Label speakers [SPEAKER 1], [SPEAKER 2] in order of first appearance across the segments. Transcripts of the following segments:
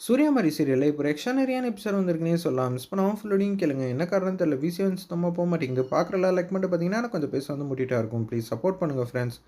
[SPEAKER 1] சூரியமாரி சீரியலில் இப்போ எக்ஸ்ட்ரானரியான எபிசோட் வந்திருக்குனே சொல்லலாம். மிஸ் பண்ணாமல் ஃபுல்லோடையும் கேளுங்க. என்ன காரணம் தெரியல. விசி வந்து சுத்தமாக போக மாட்டேங்குது. பார்க்குறல லைக் மட்டும் பார்த்தீங்கன்னா கொஞ்சம் பேச வந்து முட்டிட்டா இருக்கும். ப்ளீஸ் சப்போர்ட் பண்ணுங்கள் ஃப்ரெண்ட்ஸ்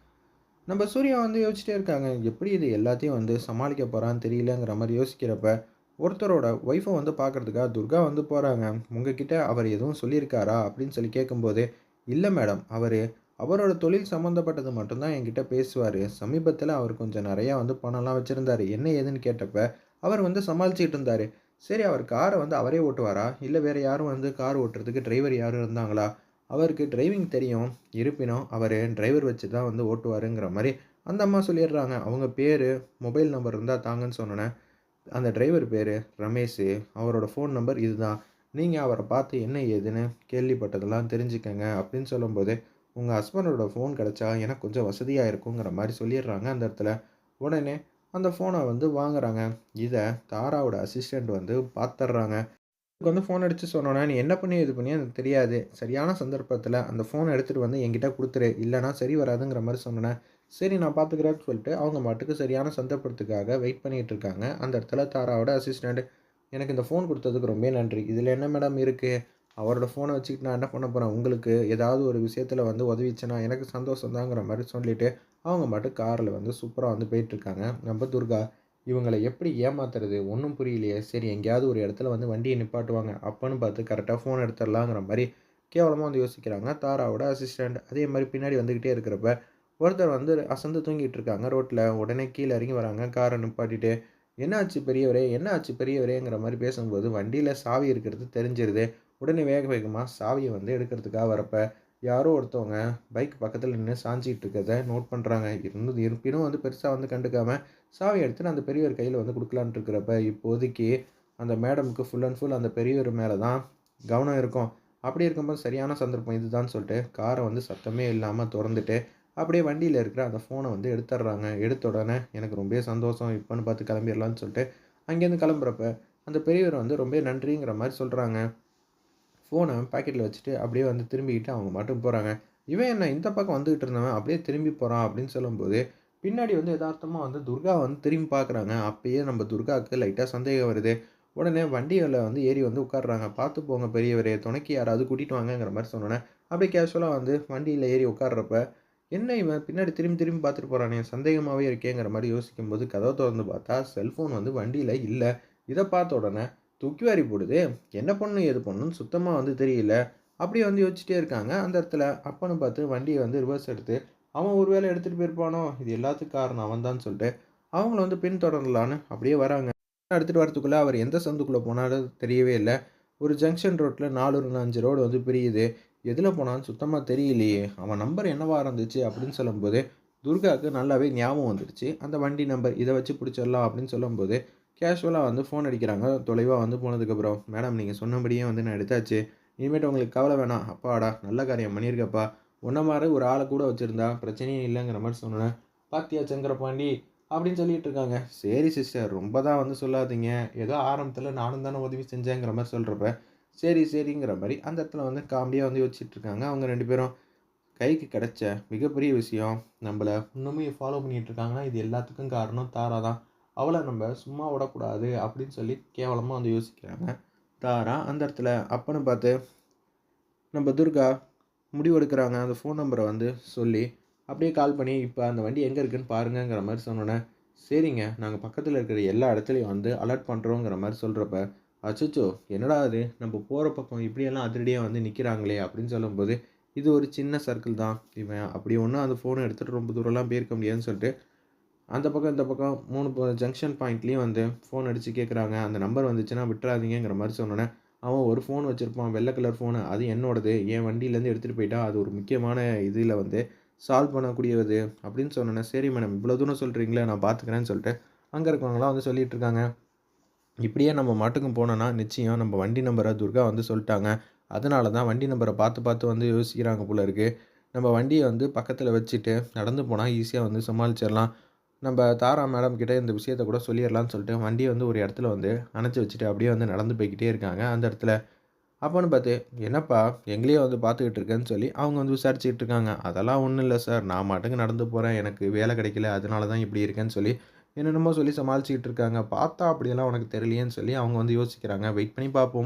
[SPEAKER 1] நம்ம சூர்யா வந்து யோசிச்சிட்டே இருக்காங்க. எப்படி இது எல்லாத்தையும் வந்து சமாளிக்க போகிறான்னு தெரியலங்கிற மாதிரி யோசிக்கிறப்ப ஒருத்தரோட ஒய்ஃபை வந்து பார்க்குறதுக்காக துர்கா வந்து போகிறாங்க உங்ககிட்ட அவர் எதுவும் சொல்லியிருக்காரா? அப்படின்னு சொல்லி கேட்கும்போது இல்லை மேடம் அவர் அவரோட தொழில் சம்மந்தப்பட்டது மட்டும்தான் என்கிட்ட பேசுவார். சமீபத்தில் அவர் கொஞ்சம் நிறையா வந்து பணம்லாம் வச்சுருந்தாரு. என்ன ஏதுன்னு கேட்டப்ப அவர் வந்து சமாளிச்சிட்டு இருந்தார். சரி அவர் காரை வந்து அவரே ஓட்டுவாரா? இல்லை வேறு யாரும் வந்து கார் ஓட்டுறதுக்கு டிரைவர் யாரும் இருந்தாங்களா? அவருக்கு டிரைவிங் தெரியும். இருப்பினும் அவர் டிரைவர் வச்சு தான் வந்து ஓட்டுவாருங்கிற மாதிரி அந்த அம்மா சொல்லிடுறாங்க. அவங்க பேர் மொபைல் நம்பர் இருந்தால் தாங்கன்னு சொன்னேன் அந்த டிரைவர் பேர் ரமேஷ். அவரோட ஃபோன் நம்பர் இதுதான். நீங்கள் அவரை பார்த்து என்ன ஏதுன்னு கேள்விப்பட்டதெல்லாம் தெரிஞ்சுக்கங்க அப்படின்னு சொல்லும்போது உங்கள் ஹஸ்பண்டோட ஃபோன் கிடச்சா எனக்கு கொஞ்சம் வசதியாக இருக்குங்கிற மாதிரி சொல்லிடுறாங்க அந்த இடத்துல. உடனே அந்த ஃபோனை வந்து வாங்குறாங்க. இதை தாராவோட அசிஸ்டண்ட் வந்து பார்த்துட்றாங்க இதுக்கு வந்து ஃபோன் அடித்து சொன்னோன்னா நீ என்ன பண்ணி இது பண்ணி எனக்கு தெரியாது. சரியான சந்தர்ப்பத்தில் அந்த ஃபோனை எடுத்துகிட்டு வந்து என்கிட்ட கொடுத்துரு. இல்லைனா சரி வராதுங்கிற மாதிரி சொன்னேன் சரி நான் பார்த்துக்கிறேன்னு சொல்லிட்டு அவங்க மாட்டுக்கு சரியான சந்தர்ப்பத்துக்காக வெயிட் பண்ணிகிட்டு இருக்காங்க. அந்த இடத்துல தாராவோட அசிஸ்டண்ட் எனக்கு இந்த ஃபோன் கொடுத்ததுக்கு ரொம்ப நன்றி. இதில் என்ன மேடம் இருக்குது அவரோட ஃபோனை வச்சுக்கிட்டு நான் என்ன பண்ண போகிறேன் உங்களுக்கு ஏதாவது ஒரு விஷயத்தில் வந்து உதவிச்சுன்னா எனக்கு சந்தோஷம் தாங்கிற மாதிரி சொல்லிவிட்டு அவங்க மட்டும் காரில் வந்து சூப்பராக வந்து போயிட்டுருக்காங்க. நம்ம துர்கா இவங்களை எப்படி ஏமாத்துறது? ஒன்றும் புரியலையே. சரி எங்கேயாவது ஒரு இடத்துல வந்து வண்டியை நிப்பாட்டுவாங்க. அப்போன்னு பார்த்து கரெக்டாக ஃபோன் எடுத்துடலாங்கிற மாதிரி கேவலமாக வந்து யோசிக்கிறாங்க. தாராவோட அசிஸ்டண்ட் அதே மாதிரி பின்னாடி வந்துக்கிட்டே இருக்கிறப்ப ஒருத்தர் வந்து அசந்து தூங்கிட்டு இருக்காங்க ரோட்டில் உடனே கீழே இறங்கி வராங்க. காரை நிப்பாட்டிட்டு என்ன ஆச்சு பெரியவரே? என்ன ஆச்சு பெரியவரேங்கிற மாதிரி பேசும்போது வண்டியில் சாவி இருக்கிறது தெரிஞ்சிருது. உடனே வேக வேகமாக சாவியை வந்து எடுக்கிறதுக்காக வரப்போ யாரோ ஒருத்தவங்க பைக் பக்கத்தில் நின்று சாஞ்சிக்கிட்டு இருக்கிறத நோட் பண்ணுறாங்க இருந்தது இருப்பினும் வந்து பெருசாக வந்து கண்டுக்காமல் சாவி எடுத்துட்டு அந்த பெரியவர் கையில் வந்து கொடுக்கலான்ட்டு இருக்கிறப்ப இப்போதைக்கு அந்த மேடமுக்கு ஃபுல் அண்ட் ஃபுல் அந்த பெரியவர் மேலே தான் கவனம் இருக்கும். அப்படி இருக்கும்போது சரியான சந்தர்ப்பம் இதுதான் சொல்லிட்டு காரை வந்து சத்தமே இல்லாமல் திறந்துட்டு அப்படியே வண்டியில் இருக்கிற அந்த ஃபோனை வந்து எடுத்துடுறாங்க. எடுத்த உடனே எனக்கு ரொம்ப சந்தோஷம். இப்போன்னு பார்த்து கிளம்பிடலான்னு சொல்லிட்டு அங்கேருந்து கிளம்புறப்ப அந்த பெரியவர் வந்து ரொம்ப நன்றிங்கிற மாதிரி சொல்கிறாங்க ஃபோனை பாக்கெட்டில் வச்சுட்டு அப்படியே வந்து திரும்பிக்கிட்டு அவங்க மட்டும் போகிறாங்க இவன் என்ன இந்த பக்கம் வந்துகிட்டு இருந்தவன் அப்படியே திரும்பி போகிறான் அப்படின்னு சொல்லும்போது பின்னாடி வந்து யதார்த்தமாக வந்து துர்கா வந்து திரும்பி பார்க்குறாங்க. அப்பயே நம்ம துர்காவுக்கு லைட்டாக சந்தேகம் வருது. உடனே வண்டியில் வந்து ஏறி வந்து உட்காடுறாங்க பார்த்து போங்க பெரியவரே துணைக்கு யாராவது கூட்டிகிட்டு வாங்கங்கிற மாதிரி சொன்னோன்னே அப்படியே கேஷுவலாக வந்து வண்டியில் ஏறி உட்காடுறப்ப என்ன இவன் பின்னாடி திரும்பி திரும்பி பார்த்துட்டு போகிறானே சந்தேகமாகவே இருக்கேங்கிற மாதிரி யோசிக்கும் போது கதவை திறந்து பார்த்தா செல்ஃபோன் வந்து வண்டியில் இல்லை. இதை பார்த்த உடனே தூக்கி வாரி போடுது. என்ன பண்ணும் எது பண்ணுன்னு சுத்தமாக வந்து தெரியல. அப்படியே வந்து யோசிச்சுட்டே இருக்காங்க. அந்த இடத்துல அப்பன்னு பார்த்து வண்டியை வந்து ரிவர்ஸ் எடுத்து அவன் ஒரு வேலை எடுத்துகிட்டு போயிருப்பானோ? இது எல்லாத்துக்கும் காரணம் அவன் தான் சொல்லிட்டு அவங்கள வந்து பின்தொடரலான்னு அப்படியே வராங்க. எடுத்துகிட்டு வரத்துக்குள்ளே அவர் எந்த சந்துக்குள்ளே போனாலும் தெரியவே இல்லை. ஒரு ஜங்ஷன் ரோட்டில் நாலு அஞ்சு ரோடு வந்து பிரியுது. எதில் போனான்னு சுத்தமாக தெரியலையே. அவன் நம்பர் என்னவாக இருந்துச்சு? அப்படின்னு சொல்லும்போது துர்காவுக்கு நல்லாவே ஞாபகம் வந்துடுச்சு. அந்த வண்டி நம்பர் இதை வச்சு பிடிச்சிடலாம் அப்படின்னு சொல்லும்போது கேஷுவலாக வந்து ஃபோன் அடிக்கிறாங்க. தொலைவாக வந்து போனதுக்கப்புறம் மேடம் நீங்கள் சொன்னபடியே வந்து நான் எடுத்தாச்சு. இனிமேட்டு உங்களுக்கு கவலை வேணாம். அப்பாடா நல்ல காரியம் பண்ணியிருக்கப்பா. உன்ன மாதிரி ஒரு ஆளை கூட வச்சுருந்தா பிரச்சனையும் இல்லைங்கிற மாதிரி சொன்னேன். பாத்தியா சங்கரபாண்டி அப்படின்னு சொல்லிட்டு இருக்காங்க. சரி சிஸ்டர் ரொம்ப தான் வந்து சொல்லாதீங்க. ஏதோ ஆரம்பத்தில் நானும் தானே உதவி செஞ்சேங்கிற மாதிரி சொல்கிறப்ப சரி சரிங்கிற மாதிரி அந்த இடத்துல வந்து காமெடியாக வந்து யோசிச்சுட்டு இருக்காங்க அவங்க ரெண்டு பேரும். கைக்கு கிடச்ச மிகப்பெரிய விஷயம் நம்மளை இன்னுமே ஃபாலோ பண்ணிகிட்டு இருக்காங்கன்னா இது எல்லாத்துக்கும் காரணம் தாரா தான் அவளை நம்ம சும்மா விடக்கூடாது அப்படின்னு சொல்லி கேவலமாக வந்து யோசிக்கிறாங்க. தாரா அந்த இடத்துல அப்பன்னு பார்த்து நம்ம துர்கா முடிவெடுக்கிறாங்க அந்த ஃபோன் நம்பரை வந்து சொல்லி அப்படியே கால் பண்ணி இப்போ அந்த வண்டி எங்கே இருக்குன்னு பாருங்கங்கிற மாதிரி சொன்னோன்னே சரிங்க நாங்கள் பக்கத்தில் இருக்கிற எல்லா இடத்துலையும் வந்து அலர்ட் பண்ணுறோங்கிற மாதிரி சொல்கிறப்ப அச்சோ என்னடா அது நம்ம போகிற பக்கம் இப்படியெல்லாம் அதிரடியாக வந்து நிற்கிறாங்களே அப்படின்னு சொல்லும்போது இது ஒரு சின்ன சர்க்கிள் தான். இவன் அப்படி ஒன்றும் அந்த ஃபோனை எடுத்துகிட்டு ரொம்ப தூரம்லாம் போயிருக்க முடியாதுன்னு சொல்லிட்டு அந்த பக்கம் இந்த பக்கம் மூணு ஜங்ஷன் பாயிண்ட்லேயும் வந்து ஃபோன் அடித்து கேட்குறாங்க அந்த நம்பர் வந்துச்சுன்னா விட்டுறாதீங்கிற மாதிரி சொன்னோன்னே அவன் ஒரு ஃபோன் வச்சுருப்பான் வெள்ளை கலர் ஃபோனு அது என்னோடது என் வண்டியிலேருந்து எடுத்துகிட்டு போயிட்டா அது ஒரு முக்கியமான இதில் வந்து சால்வ் பண்ணக்கூடியது அப்படின்னு சொன்னோன்னே சரி மேடம் இவ்வளோ தூரம் சொல்கிறீங்களே நான் பார்த்துக்கிறேன்னு சொல்லிட்டு அங்கே இருக்கவங்களாம் வந்து சொல்லிகிட்டு இருக்காங்க. இப்படியே நம்ம மாட்டுக்கும் போனோன்னா நிச்சயம் நம்ம வண்டி நம்பரை துர்கா வந்து சொல்லிட்டாங்க. அதனால தான் வண்டி நம்பரை பார்த்து பார்த்து வந்து யோசிக்கிறாங்க போல இருக்குது நம்ம வண்டியை வந்து பக்கத்தில் வச்சுட்டு நடந்து போனால் ஈஸியாக வந்து சமாளிச்சிடலாம். நம்ம தாரா மேடம் கிட்டே இந்த விஷயத்த கூட சொல்லிடலான்னு சொல்லிட்டு வண்டியை வந்து ஒரு இடத்துல வந்து அணைச்சி வச்சுட்டு அப்படியே வந்து நடந்து போய்கிட்டே இருக்காங்க அந்த இடத்துல அப்போன்னு பார்த்து என்னப்பா எங்களையே வந்து பார்த்துக்கிட்டு இருக்கேன்னு சொல்லி அவங்க வந்து விசாரிச்சுக்கிட்டு இருக்காங்க அதெல்லாம் ஒன்றும் இல்லை சார் நான் மாட்டுக்கு நடந்து போகிறேன் எனக்கு வேலை கிடைக்கல அதனால தான் இப்படி இருக்கேன்னு சொல்லி என்னென்னமோ சொல்லி சமாளிச்சுக்கிட்டு இருக்காங்க. பார்த்தா அப்படியெல்லாம் உனக்கு தெரியலையேன்னு சொல்லி அவங்க வந்து யோசிக்கிறாங்க. வெயிட் பண்ணி பார்ப்போம்.